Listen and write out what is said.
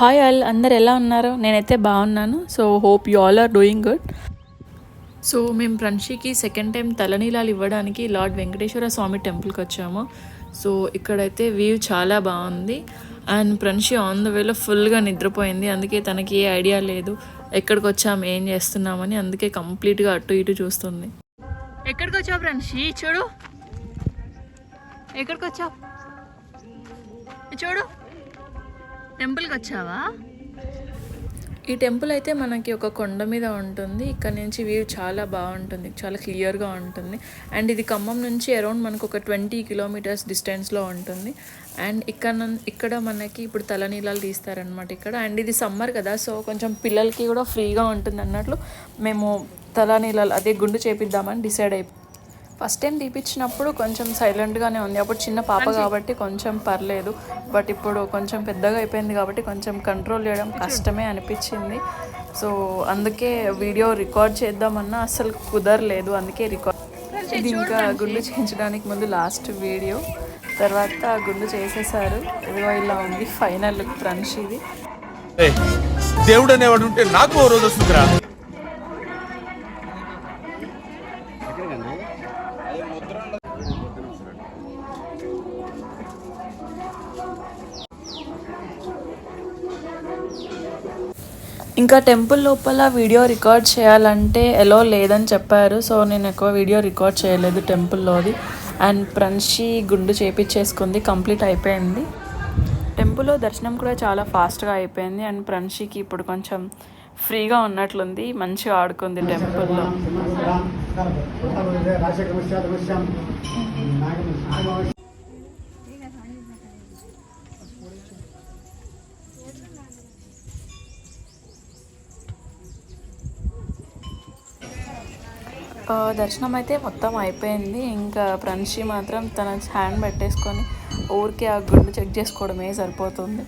Hi all అందరు ఎలా ఉన్నారు? నేనైతే బాగున్నాను. So hope you all are doing good so మేము ప్రణషికి సెకండ్ టైం తలనీలాలు ఇవ్వడానికి లార్డ్ వెంకటేశ్వర స్వామి టెంపుల్కి వచ్చాము. సో ఇక్కడైతే వ్యూ చాలా బాగుంది. అండ్ ప్రణషి ఆన్ ద వేలో ఫుల్గా నిద్రపోయింది. అందుకే తనకి ఏ ఐడియా లేదు. ఎక్కడికి వచ్చాము ఏం చేస్తున్నామని అందుకే కంప్లీట్గా అటు ఇటు చూస్తుంది. ఎక్కడికి వచ్చావు ప్రణషి చూడు. ఎక్కడికి వచ్చావు చూడు. టెంపుల్కి వచ్చావా? ఈ టెంపుల్ అయితే మనకి ఒక కొండ మీద ఉంటుంది. ఇక్కడ నుంచి వ్యూ చాలా బాగుంటుంది. చాలా క్లియర్గా ఉంటుంది. అండ్ ఇది ఖమ్మం నుంచి అరౌండ్ మనకు ఒక ట్వంటీ కిలోమీటర్స్ డిస్టెన్స్లో ఉంటుంది. అండ్ ఇక్కడ ఇక్కడ మనకి ఇప్పుడు తలనీలాలు తీస్తారనమాట ఇక్కడ. అండ్ ఇది సమ్మర్ కదా సో కొంచెం పిల్లలకి కూడా ఫ్రీగా ఉంటుంది అన్నట్లు మేము తలనీలాలు అదే గుండు చేపిద్దామని డిసైడ్ అయిపోయి ఫస్ట్ టైం తీపిచ్చినప్పుడు కొంచెం సైలెంట్గానే ఉంది. అప్పుడు చిన్న పాప కాబట్టి కొంచెం పర్లేదు. బట్ ఇప్పుడు కొంచెం పెద్దగా అయిపోయింది కాబట్టి కొంచెం కంట్రోల్ చేయడం కష్టమే అనిపించింది. సో అందుకే వీడియో రికార్డ్ చేద్దామన్నా అసలు కుదరలేదు. అందుకే రికార్డ్ ఇది ఇంకా గుండు చేయించడానికి ముందు లాస్ట్ వీడియో. తర్వాత గుండు చేసేసారు. ఇదిగో ఇలా ఉంది ఫైనల్ లుక్ ఫ్రెండ్స్ ఇది దేవుడు అనేవాడు ఉంటే నాకు ఓ రోజు వస్తుందిరా. ఇంకా టెంపుల్ లోపల వీడియో రికార్డ్ చేయాలంటే ఎలో లేదని చెప్పారు. సో నేను ఎక్కువ వీడియో రికార్డ్ చేయలేదు టెంపుల్లోది అండ్ ప్రణషి గుండు చేపించేసుకుంది కంప్లీట్ అయిపోయింది. టెంపుల్లో దర్శనం కూడా చాలా ఫాస్ట్గా అయిపోయింది. అండ్ ప్రణషికి ఇప్పుడు కొంచెం ఫ్రీగా ఉన్నట్లుంది. మంచిగా ఆడుకుంది టెంపుల్లో దర్శనం అయితే మొత్తం అయిపోయింది. ఇంకా ప్రణషి మాత్రం తన హ్యాండ్ పెట్టేసుకొని ఊరికే ఆ గుండు చెక్ చేసుకోవడమే సరిపోతుంది.